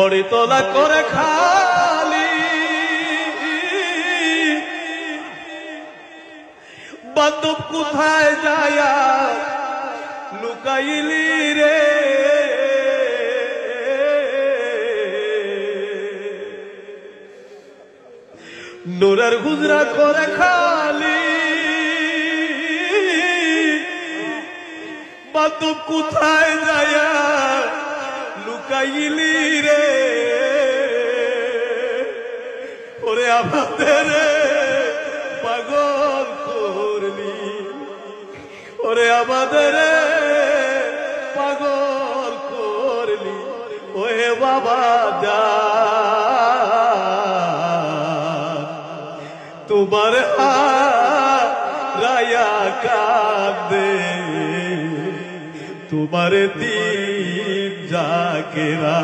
বড়ি তোলা করে খালি। বান্ধব কোথায় যায় লুকাইলি রে? নোরার গুজরা করে খালি। বান্ধব কোথায় যায় লুকাইলি রে। ওরে আমাদের পাগল করলি। ওরে আমাদের পাগল করলি। ওহে বাবা যা। তোমার রায়া কান্দে তোমার দিন জাগেরা